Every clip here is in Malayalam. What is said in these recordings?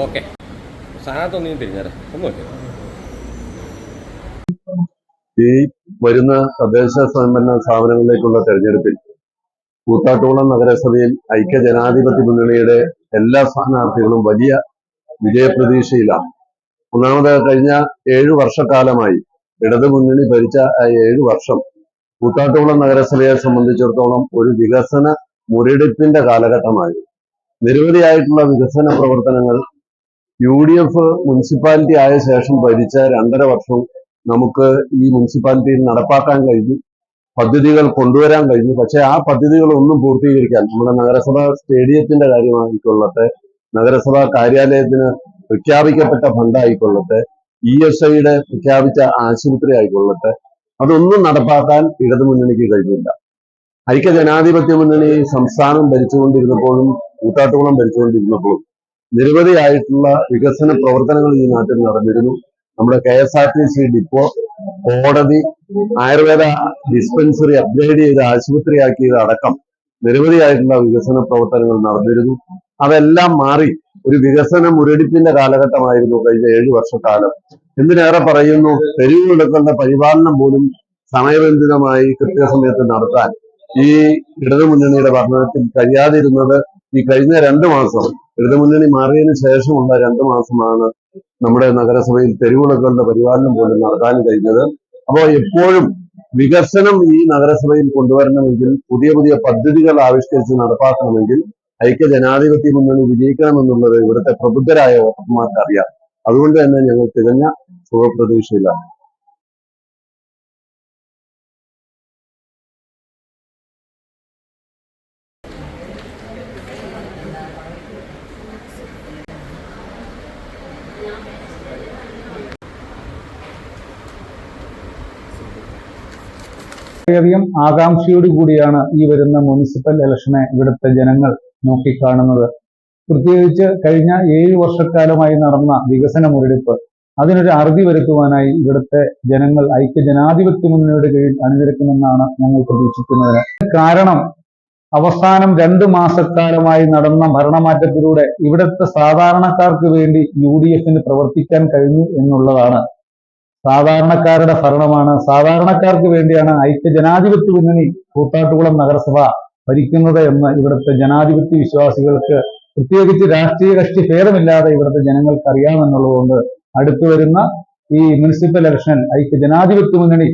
ഓക്കെ. സ്ഥാനാർത്ഥൊന്നും തിരിഞ്ഞാരെ. ഒന്നും നോക്കിയത് ഈ വരുന്ന തദ്ദേശ സ്വയംഭരണ സ്ഥാപനങ്ങളിലേക്കുള്ള തെരഞ്ഞെടുപ്പിൽ കൂത്താട്ടുകുളം നഗരസഭയിൽ ഐക്യ ജനാധിപത്യ മുന്നണിയുടെ എല്ലാ സ്ഥാനാർത്ഥികളും വലിയ വിജയപ്രതീക്ഷയിലാണ്. ഒന്നാമത് കഴിഞ്ഞ ഏഴു വർഷക്കാലമായി ഇടതു മുന്നണി ഭരിച്ച ഏഴു വർഷം കൂത്താട്ടുകുളം നഗരസഭയെ സംബന്ധിച്ചിടത്തോളം ഒരു വികസന മുരടിപ്പിന്റെ കാലഘട്ടമായി നിരവധിയായിട്ടുള്ള വികസന പ്രവർത്തനങ്ങൾ യു ഡി എഫ് മുനിസിപ്പാലിറ്റി ആയ ശേഷം ഭരിച്ച രണ്ടര വർഷം നമുക്ക് ഈ മുനിസിപ്പാലിറ്റിയിൽ നടപ്പാക്കാൻ കഴിഞ്ഞു പദ്ധതികൾ കൊണ്ടുവരാൻ കഴിഞ്ഞു. പക്ഷെ ആ പദ്ധതികളൊന്നും പൂർത്തീകരിക്കാൻ നമ്മുടെ നഗരസഭ സ്റ്റേഡിയത്തിന്റെ കാര്യമായിക്കൊള്ളട്ടെ നഗരസഭാ കാര്യാലയത്തിന് പ്രഖ്യാപിക്കപ്പെട്ട ഫണ്ടായിക്കൊള്ളട്ടെ ഇ എസ് ഐയുടെ പ്രഖ്യാപിച്ച ആശുപത്രി ആയിക്കൊള്ളട്ടെ അതൊന്നും നടപ്പാക്കാൻ ഇടതുമുന്നണിക്ക് കഴിഞ്ഞില്ല. ഐക്യ ജനാധിപത്യ മുന്നണി സംസ്ഥാനം ഭരിച്ചുകൊണ്ടിരുന്നപ്പോഴും കൂട്ടാട്ടുകുളം ഭരിച്ചുകൊണ്ടിരുന്നപ്പോഴും നിരവധിയായിട്ടുള്ള വികസന പ്രവർത്തനങ്ങൾ ഈ നാട്ടിൽ നടന്നിരുന്നു. നമ്മുടെ K S R T C depot കോടതി ആയുർവേദ ഡിസ്പെൻസറി അപ്ഗ്രേഡ് ചെയ്ത് ആശുപത്രിയാക്കിയത് അടക്കം നിരവധിയായിട്ടുള്ള വികസന പ്രവർത്തനങ്ങൾ നടന്നിരുന്നു. അതെല്ലാം മാറി ഒരു വികസന മുരടിപ്പിന്റെ കാലഘട്ടമായിരുന്നു കഴിഞ്ഞ ഏഴു വർഷക്കാലം. എന്തിനേറെ പറയുന്നു? തെരുവുകളുടെ പരിപാലനം പോലും സമയബന്ധിതമായി കൃത്യസമയത്ത് നടത്താൻ ഈ ഇടതുമുന്നണിയുടെ ഭരണത്തിൽ കഴിയാതിരുന്നത് ഈ കഴിഞ്ഞ രണ്ടു മാസം ഇടതുമുന്നണി മാറിയതിന് ശേഷമുള്ള രണ്ടു മാസമാണ് നമ്മുടെ നഗരസഭയിൽ തെരുവിളക്കുകളുടെ പരിപാലനം പോലും നടത്താൻ കഴിഞ്ഞത്. അപ്പോൾ എപ്പോഴും വികസനം ഈ നഗരസഭയിൽ കൊണ്ടുവരണമെങ്കിൽ പുതിയ പുതിയ പദ്ധതികൾ ആവിഷ്കരിച്ച് നടപ്പാക്കണമെങ്കിൽ ഐക്യ ജനാധിപത്യ മുന്നണി വിജയിക്കണമെന്നുള്ളത് ഇവിടുത്തെ പ്രബുദ്ധരായ വോട്ടർമാർക്ക് അറിയാം അതുകൊണ്ട് തന്നെ ഞങ്ങൾ തികഞ്ഞ ശുഭപ്രതീക്ഷയിലാണ്. വളരെയധികം ആകാംക്ഷയോട് കൂടിയാണ് ഈ വരുന്ന മുനിസിപ്പൽ ഇലക്ഷനെ ഇവിടുത്തെ ജനങ്ങൾ നോക്കിക്കാണുന്നത്. പ്രത്യേകിച്ച് കഴിഞ്ഞ ഏഴു വർഷക്കാലമായി നടന്ന വികസന മുരടിപ്പ് അതിനൊരു അറുതി വരുത്തുവാനായി ഇവിടുത്തെ ജനങ്ങൾ ഐക്യ ജനാധിപത്യ മുന്നണിയുടെ കീഴിൽ അണിനിരക്കുമെന്നാണ് ഞങ്ങൾ പ്രതീക്ഷിക്കുന്നത്. കാരണം അവസാനം രണ്ടു മാസക്കാലമായി നടന്ന ഭരണമാറ്റത്തിലൂടെ ഇവിടുത്തെ സാധാരണക്കാർക്ക് വേണ്ടി യു ഡി എഫിന് പ്രവർത്തിക്കാൻ കഴിഞ്ഞു എന്നുള്ളതാണ് സാധാരണക്കാരുടെ ഭരണമാണ്. സാധാരണക്കാർക്ക് വേണ്ടിയാണ് ഐക്യ ജനാധിപത്യ മുന്നണി കൂത്താട്ടുകുളം നഗരസഭ ഭരിക്കുന്നത് എന്ന് ഇവിടുത്തെ ജനാധിപത്യ വിശ്വാസികൾക്ക് പ്രത്യേകിച്ച് രാഷ്ട്രീയ കക്ഷി ഭേദമില്ലാതെ ഇവിടുത്തെ ജനങ്ങൾക്ക് അറിയാമെന്നുള്ളതുകൊണ്ട് അടുത്തു വരുന്ന ഈ മുനിസിപ്പൽ ഇലക്ഷൻ ഐക്യ ജനാധിപത്യ മുന്നണി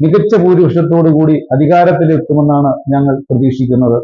മികച്ച ഭൂരിപക്ഷത്തോടുകൂടി അധികാരത്തിലെത്തുമെന്നാണ് ഞങ്ങൾ പ്രതീക്ഷിക്കുന്നത്.